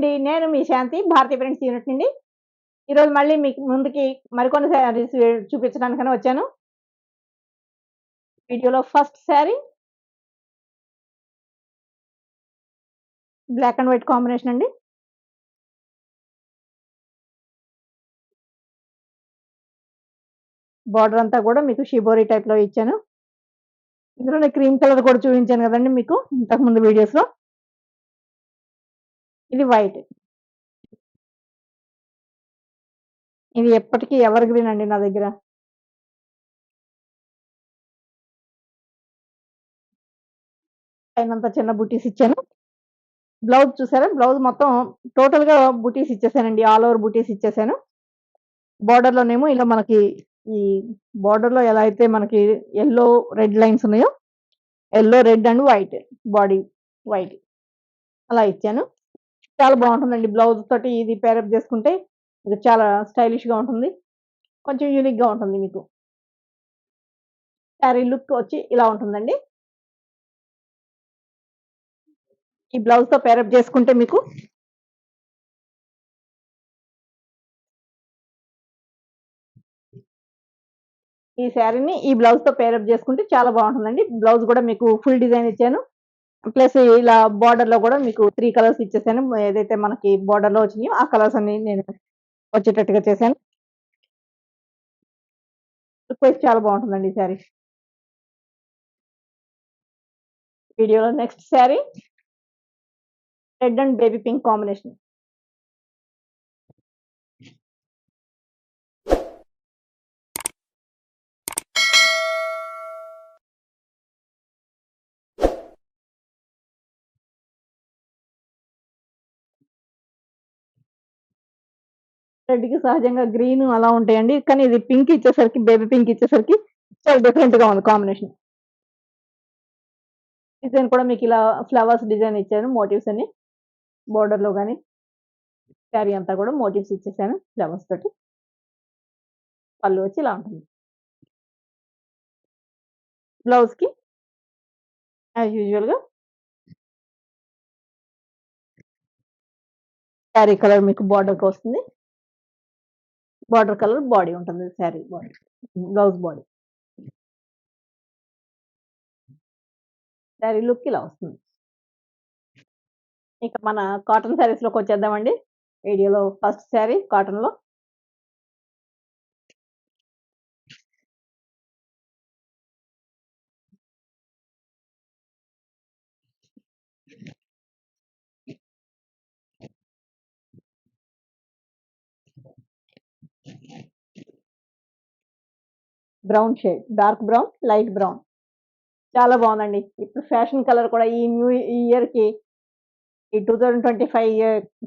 అండి. నేను మీ శాంతి భారతీయ friends unit నుండి. ఈరోజు మళ్ళీ మీకు ముందుకి మరికొన్ని శారీస్ చూపించడానికని వచ్చాను. వీడియోలో first sari. Black and white combination అండి. బార్డర్ అంతా కూడా మీకు షిబోరీ టైప్లో ఇచ్చాను. ఇందులోనే క్రీమ్ కలర్ కూడా చూపించాను కదండి మీకు ఇంతకుముందు వీడియోస్లో. ఇది వైట్. ఇది ఎప్పటికీ ఎవర్ గ్రీన్ అండి నా దగ్గర? అయినంత చిన్న బుటీస్ ఇచ్చాను. బ్లౌజ్ చూసారా? బ్లౌజ్ మొత్తం టోటల్గా బుటీస్ ఇచ్చేసానండి. ఆల్ ఓవర్ బుటీస్ ఇచ్చేసాను. బార్డర్లోనేమో ఇలా మనకి ఈ బార్డర్లో ఎలా అయితే మనకి ఎల్లో రెడ్ లైన్స్ ఉన్నాయో yellow red and white body white అలా ఇచ్చాను. చాలా బాగుంటుందండి. బ్లౌజ్ తోటి ఇది పేరప్ చేసుకుంటే ఇది చాలా స్టైలిష్గా ఉంటుంది. కొంచెం యూనిక్గా ఉంటుంది మీకు. శారీ లుక్ వచ్చి ఇలా ఉంటుందండి. ఈ బ్లౌజ్తో పేరప్ చేసుకుంటే మీకు ఈ శారీని ఈ బ్లౌజ్తో పేరప్ చేసుకుంటే చాలా బాగుంటుందండి. బ్లౌజ్ కూడా మీకు ఫుల్ డిజైన్ ఇచ్చాను. ప్లస్ ఇలా బార్డర్లో కూడా మీకు త్రీ కలర్స్ ఇచ్చేసాను. ఏదైతే మనకి బార్డర్లో వచ్చినాయో ఆ కలర్స్ అన్ని నేను వచ్చేటట్టుగా చేశాను. రిక్వెస్ట్ చాలా బాగుంటుందండి ఈ శారీ వీడియోలో next sari red and baby pink combination రెడ్కి సహజంగా గ్రీన్ అలా ఉంటాయండి. కానీ ఇది పింక్ ఇచ్చేసరికి బేబీ పింక్ ఇచ్చేసరికి చాలా డిఫరెంట్గా ఉంది కాంబినేషన్ డిజైన్ కూడా మీకు ఇలా ఫ్లవర్స్ డిజైన్ ఇచ్చాను మోటివ్స్ అని బోర్డర్లో కానీ శారీ అంతా కూడా మోటివ్స్ ఇచ్చేసాను ఫ్లవర్స్ తోటి. పళ్ళు వచ్చి ఇలా ఉంటుంది. బ్లౌజ్కి యాజ్ యూజువల్గా. శారీ కలర్ మీకు బార్డర్కి వస్తుంది బార్డర్ కలర్ బాడీ ఉంటుంది sari body blouse body. Sari look ఇలా వస్తుంది. ఇక మన కాటన్ శారీస్లోకి వచ్చేద్దామండి. వీడియోలో first sari cotton brown shade dark brown light brown. చాలా బాగుందండి. ఇప్పుడు ఫ్యాషన్ కలర్ కూడా ఈ న్యూ ఈ ఇయర్కి ఈ two thousand twenty five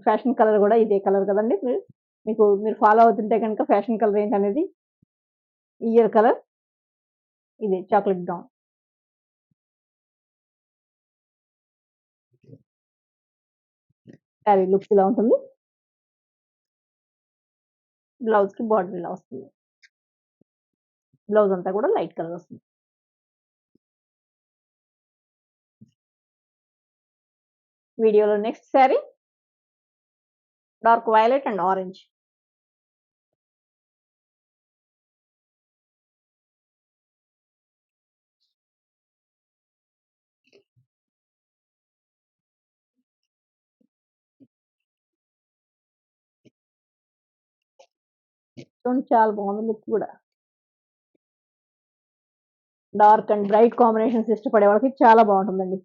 fashion colour కూడా ఇదే కలర్ కదండి. మీరు మీకు మీరు ఫాలో అవుతుంటే కనుక ఫ్యాషన్ కలర్ ఏంటనేది? Year colour. ఇది చాక్లెట్ బ్రౌన్. శారీ లుక్ ఇలా ఉంటుంది? బ్లౌజ్కి బార్డర్ ఇలా వస్తుంది? బ్లౌజ్ అంతా కూడా లైట్ కలర్ వస్తుంది. వీడియోలో next sari. Dark violet and orange. చాలా బాగుంది లుక్ కూడా. డార్క్ అండ్ బ్రైట్ కాంబినేషన్స్ ఇష్టపడే వాళ్ళకి చాలా బాగుంటుందండి.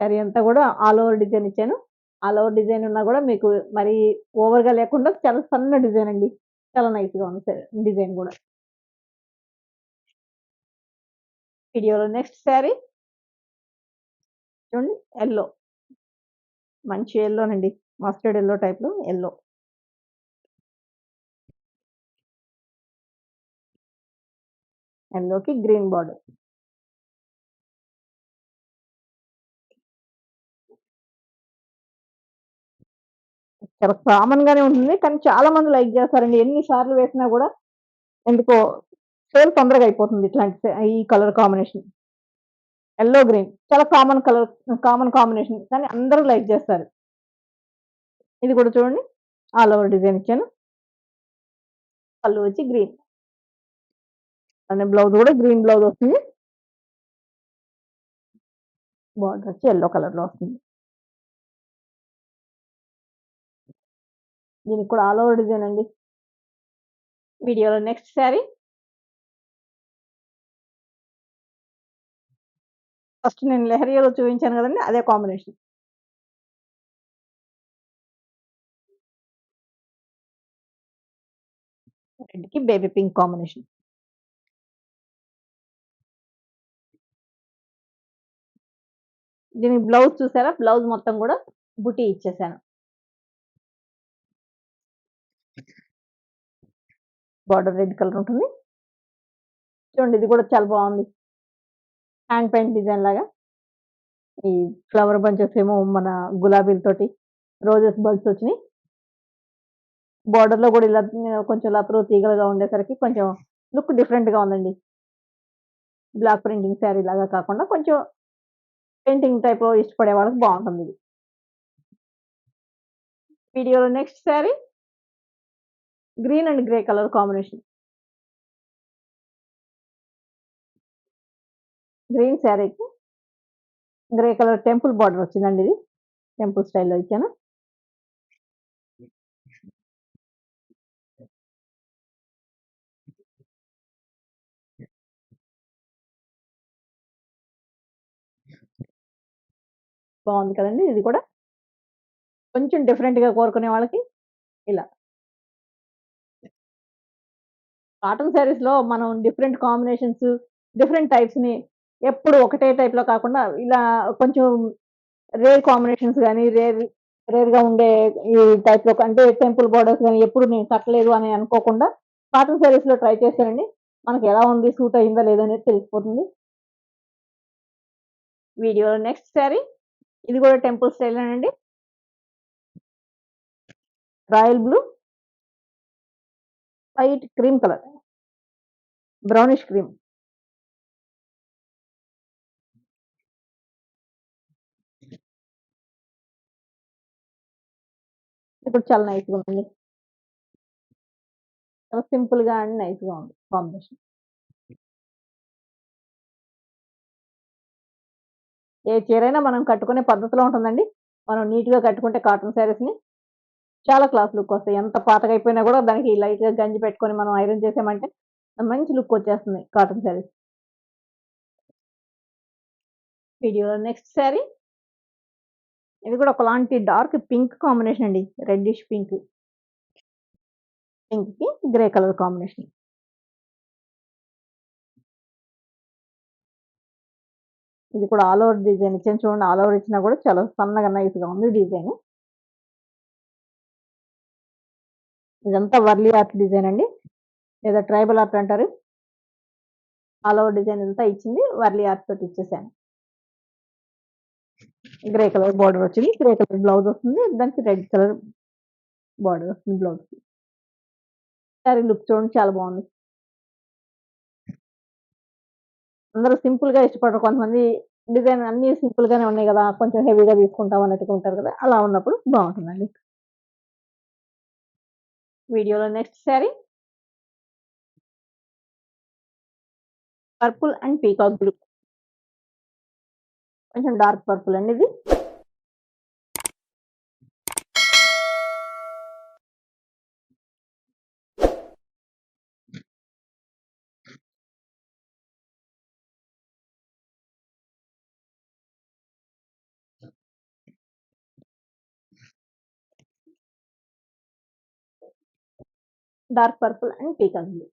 కర్రీ అంతా కూడా ఆల్ ఓవర్ డిజైన్ ఇచ్చాను. ఆల్ ఓవర్ డిజైన్ ఉన్నా కూడా మీకు మరి ఓవర్గా లేకుండా చాలా సన్న డిజైన్ అండి. చాలా నైస్గా గా ఉంది డిజైన్ కూడా. వీడియోలో నెక్స్ట్ శారీ. చూడండి ఎల్లో. మంచి ఎల్లోనండి. మస్టర్డ్ ఎల్లో టైప్లో ఎల్లో. ఎల్లోకి గ్రీన్ బార్డర్. చాలా కామన్ గానే ఉంటుంది. కానీ చాలా మంది లైక్ చేస్తారండి. ఎన్ని సార్లు వేసినా కూడా ఎందుకో సేల్ తొందరగా అయిపోతుంది ఇట్లాంటి ఈ కలర్ కాంబినేషన్. Yellow green. చాలా కామన్ కలర్ కామన్ కాంబినేషన్. కానీ అందరూ లైక్ చేస్తారు. ఇది కూడా చూడండి ఆల్ ఓవర్ డిజైన్ ఇచ్చాను. పళ్ళు వచ్చి గ్రీన్. అనే బ్లౌజ్ కూడా గ్రీన్ బ్లౌజ్ వస్తుంది. బార్డర్ వచ్చి ఎల్లో కలర్‌లో వస్తుంది. దీనికి కూడా ఆల్ ఓవర్ డిజైన్ అండి. వీడియోలో నెక్స్ట్ శారీ. ఫస్ట్ నేను లెహరియాలో చూపించాను కదండీ! అదే కాంబినేషన్. రెడ్‌కి బేబీ పింక్ కాంబినేషన్. దీనికి బ్లౌజ్ చూసారా? బ్లౌజ్ మొత్తం కూడా బుటీ ఇచ్చేసాను. బార్డర్ రెడ్ కలర్ ఉంటుంది. చూడండి ఇది కూడా చాలా బాగుంది హ్యాండ్ పెయింట్ డిజైన్ లాగా. ఈ ఫ్లవర్ బంచెస్ ఏమో మన గులాబీలతోటి రోజెస్ బల్బ్స్ వచ్చినాయి. బార్డర్‌లో కూడా ఇలా కొంచెం లతరు తీగలుగా ఉండేసరికి కొంచెం లుక్ డిఫరెంట్‌గా ఉందండి. బ్లాక్ ప్రింటింగ్ శారీ లాగా కాకుండా కొంచెం పెయింటింగ్ టైప్‌లో ఇష్టపడే వాళ్ళకి బావుంటుందిది. వీడియోలో next sari. Green and grey colour combination. Green శారీకి గ్రే కలర్ టెంపుల్ బార్డర్ వచ్చిందండి ఇది. టెంపుల్ స్టైల్‌లో ఇచ్చాను. బాగుంది కదండి ఇది కూడా. కొంచెం డిఫరెంట్‌గా కోరుకునే వాళ్ళకి ఇలా. కాటన్ శారీస్‌లో మనం డిఫరెంట్ కాంబినేషన్స్, డిఫరెంట్ టైప్స్‌ని ఎప్పుడు ఒకటే టైప్‌లో కాకుండా ఇలా కొంచెం రేర్ కాంబినేషన్స్ కానీ రేర్ రేర్‌గా ఉండే ఈ టైప్‌లో అంటే టెంపుల్ బార్డర్స్ కానీ ఎప్పుడు నేను కట్టలేదు అని అనుకోకుండా కాటన్ శారీస్‌లో ట్రై చేశానండి. మనకి ఎలా ఉంది? సూట్ అయిందా? లేదా? అనేది తెలిసిపోతుంది. వీడియోలో నెక్స్ట్ శారీ. ఇది కూడా temple స్టైలేనండి. Royal blue. White cream colour. Brownish cream. ఇప్పుడు చాలా నైస్‌గా ఉందండి. చాలా సింపుల్‌గా అండ్ నైస్‌గా ఉంది కాంబినేషన్. ఏ చీరైనా మనం కట్టుకునే పద్ధతిలో ఉంటుందండి. మనం నీట్‌గా కట్టుకుంటే కాటన్ శారీస్‌ని చాలా క్లాస్ లుక్ వస్తాయి. ఎంత పాతకైపోయినా కూడా దానికి లైట్‌గా గంజి పెట్టుకొని మనం ఐరన్ చేసామంటే మంచి లుక్ వచ్చేస్తుంది కాటన్ శారీస్. వీడియోలో నెక్స్ట్ శారీ. ఇది కూడా ఒకలాంటి డార్క్ పింక్ కాంబినేషన్ అండి. Reddish pink. పింక్‌కి గ్రే కలర్ కాంబినేషన్. ఇది కూడా ఆల్ ఓవర్ డిజైన్ ఇచ్చాను చూడండి. ఆల్ ఓవర్ ఇచ్చినా కూడా చాలా సన్నగా నైస్‌గా ఉంది డిజైన్. ఇదంతా వర్లీ ఆర్ట్ డిజైన్ అండి. లేదా ట్రైబల్ ఆర్ట్ అంటారు. ఆల్ ఓవర్ డిజైన్ అంతా ఇచ్చింది వర్లీ ఆర్ట్ తోటి ఇచ్చేసాను. గ్రే కలర్ బార్డర్ వచ్చింది. గ్రే కలర్ బ్లౌజ్ వస్తుంది. దానికి రెడ్ కలర్ బార్డర్ వస్తుంది బ్లౌజ్‌కి. శారీ లుక్ చూడండి చాలా బాగుంది అందరూ సింపుల్గా ఇష్టపడరు. కొంతమంది డిజైన్ అన్ని సింపుల్ గానే ఉన్నాయి కదా కొంచెం హెవీగా తీసుకుంటాం అన్నట్టుగా ఉంటారు కదా! అలా ఉన్నప్పుడు బాగుంటుందండి వీడియోలో next sari. Purple and peacock blue. కొంచెం డార్క్ పర్పుల్ అండి ఇది. Dark purple and peacock blue.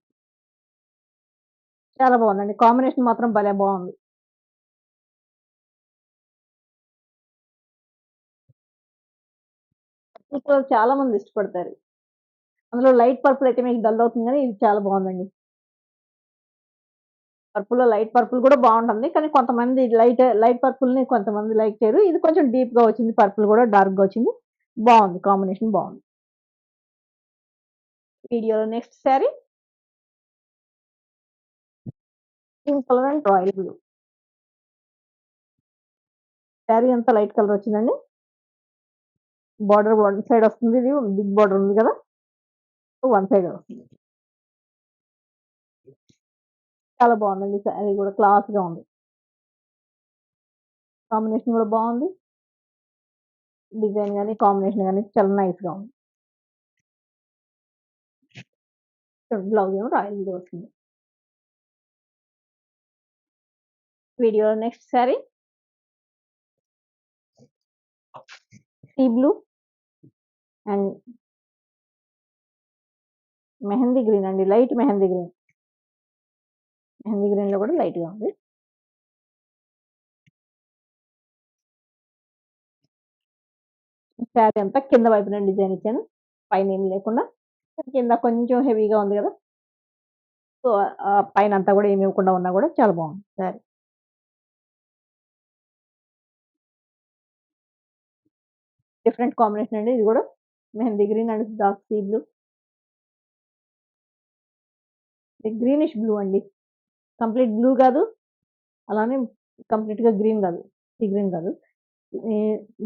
చాలా బాగుందండి కాంబినేషన్ మాత్రం భలే బాగుంది పర్పుల్ కలర్ చాలా మంది ఇష్టపడతారు. అందులో లైట్ పర్పుల్ అయితే మీకు డల్ అవుతుంది కానీ ఇది చాలా బాగుందండి పర్పుల్‌లో లైట్ పర్పుల్ కూడా బాగుంటుంది కానీ కొంతమంది లైట్ లైట్ పర్పుల్‌ని కొంతమంది లైక్ చేయరు. ఇది కొంచెం డీప్‌గా వచ్చింది. పర్పుల్ కూడా డార్క్‌గా వచ్చింది. బాగుంది కాంబినేషన్ బాగుంది వీడియోలో next sari. Pink colour and royal blue. Sari అంతా లైట్ కలర్ వచ్చిందండి. బార్డర్ వన్ సైడ్ వస్తుంది. ఇది బిగ్ బార్డర్ ఉంది కదా! వన్ సైడ్ వస్తుంది. చాలా బాగుందండి శారీ కూడా క్లాస్‌గా ఉంది. కాంబినేషన్ కూడా బాగుంది డిజైన్ కానీ కాంబినేషన్ కానీ చాలా నైస్‌గా ఉంది. బ్లౌజ్ ఏమో రాయల్ బ్లూ వస్తుంది. Video next sari sea blue and mehndi green అండి. Light mehndi green. మెహందీ గ్రీన్‌లో కూడా లైట్‌గా ఉంది. శారీ అంతా కింద వైపున డిజైన్ ఇచ్చాను. పైన ఏం లేకుండా. కింద కొంచెం హెవీగా ఉంది కదా! సో, పైన అంతా కూడా ఏమి ఇవ్వకుండా ఉన్నా కూడా చాలా బాగుంది సారీ డిఫరెంట్ కాంబినేషన్ అండి ఇది కూడా. Mehndi green and dark sea blue. Greenish blue అండి. కంప్లీట్ బ్లూ కాదు. అలానే కంప్లీట్‌గా గ్రీన్ కాదు. సీ గ్రీన్ కాదు.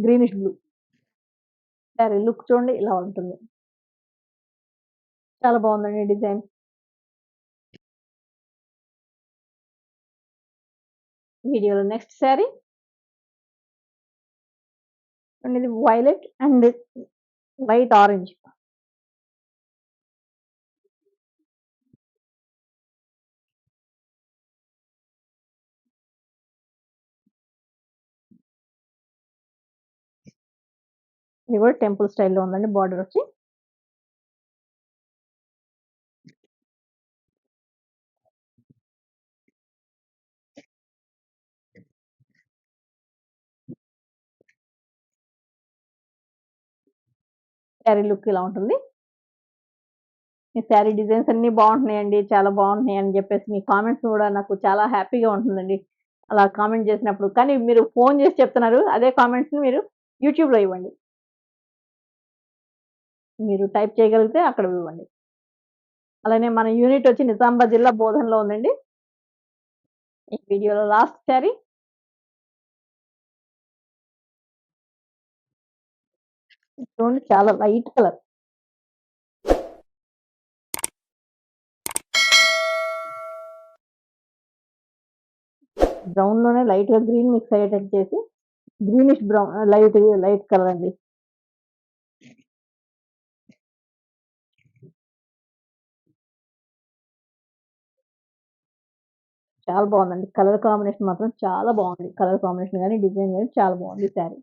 Greenish blue. సరే లుక్ చూడండి ఇలా ఉంటుంది. చాలా బావుందండి డిజైన్. వీడియోలో నెక్స్ట్ శారీ అండ్ ఇది వైలెట్ అండ్ లైట్ ఆరెంజ్. ఇది కూడా టెంపుల్ స్టైల్‌లో ఉందండి బార్డర్ వచ్చి. శారీ లుక్ ఇలా ఉంటుంది. మీ శారీ డిజైన్స్ అన్నీ బాగుంటున్నాయండి చాలా బాగుంటున్నాయి అని చెప్పేసి మీ కామెంట్స్ కూడా నాకు చాలా హ్యాపీగా ఉంటుందండి. అలా కామెంట్ చేసినప్పుడు. కానీ మీరు ఫోన్ చేసి చెప్తున్నారు. అదే కామెంట్స్‌ని మీరు యూట్యూబ్‌లో ఇవ్వండి. మీరు టైప్ చేయగలిగితే అక్కడ ఇవ్వండి. అలానే మన యూనిట్ వచ్చి నిజామాబాద్ జిల్లా బోధనలో ఉందండి. ఈ వీడియోలో లాస్ట్ శారీ. చూడండి చాలా లైట్ కలర్. బ్రౌన్లోనే లైట్గా గ్రీన్ మిక్స్ అయ్యేటట్టు చేసి greenish brown light light colour అండి. చాలా బాగుందండి కలర్ కాంబినేషన్ మాత్రం చాలా బాగుంది కలర్ కాంబినేషన్ కానీ డిజైన్ కానీ చాలా బాగుంది శారీ.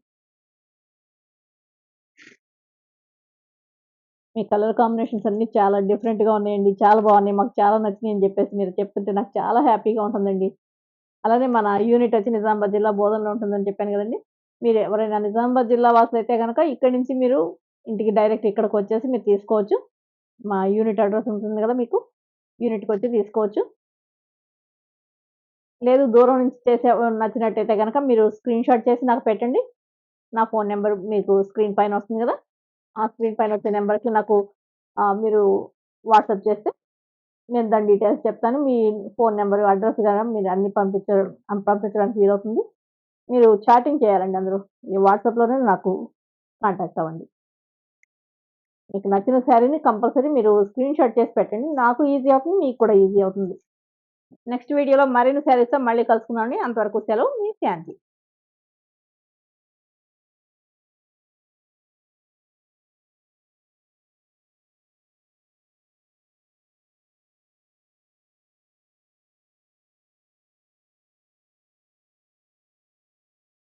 మీ కలర్ కాంబినేషన్స్ అన్నీ చాలా డిఫరెంట్‌గా ఉన్నాయండి. చాలా బాగున్నాయి మాకు చాలా నచ్చినాయి అని చెప్పేసి మీరు చెప్తుంటే నాకు చాలా హ్యాపీగా ఉంటుందండి. అలానే మన యూనిట్ వచ్చి నిజామాబాద్ జిల్లా బోధనలో ఉంటుందని చెప్పాను కదండి మీరు ఎవరైనా నిజామాబాద్ జిల్లా వాసులు అయితే కనుక ఇక్కడి నుంచి మీరు ఇంటికి డైరెక్ట్ ఇక్కడికి వచ్చేసి మీరు తీసుకోవచ్చు. మా యూనిట్ అడ్రస్ ఉంటుంది కదా మీకు. యూనిట్కి వచ్చి తీసుకోవచ్చు. లేదు దూరం నుంచి చేసే నచ్చినట్టయితే కనుక మీరు స్క్రీన్ షాట్ చేసి నాకు పెట్టండి. నా ఫోన్ నెంబర్ మీకు స్క్రీన్ పైన వస్తుంది కదా! ఆ స్క్రీన్ పైన వచ్చే నెంబర్కి నాకు మీరు వాట్సాప్ చేస్తే నేను దాని డీటెయిల్స్ చెప్తాను. మీ ఫోన్ నెంబర్ అడ్రస్ కానీ మీరు అన్నీ పంపించడం పంపించడానికి వీలవుతుంది. మీరు చాటింగ్ చేయాలండి అందరూ. ఈ వాట్సాప్‌లోనే నాకు కాంటాక్ట్ అవ్వండి. మీకు నచ్చిన శారీని కంపల్సరీ మీరు స్క్రీన్ షాట్ చేసి పెట్టండి. నాకు ఈజీ అవుతుంది. మీకు కూడా ఈజీ అవుతుంది. నెక్స్ట్ వీడియోలో మరిన్ని శారీస్‌తో మళ్ళీ కలుసుకుందామండి. అంతవరకు సెలవు. మీ శాంతి.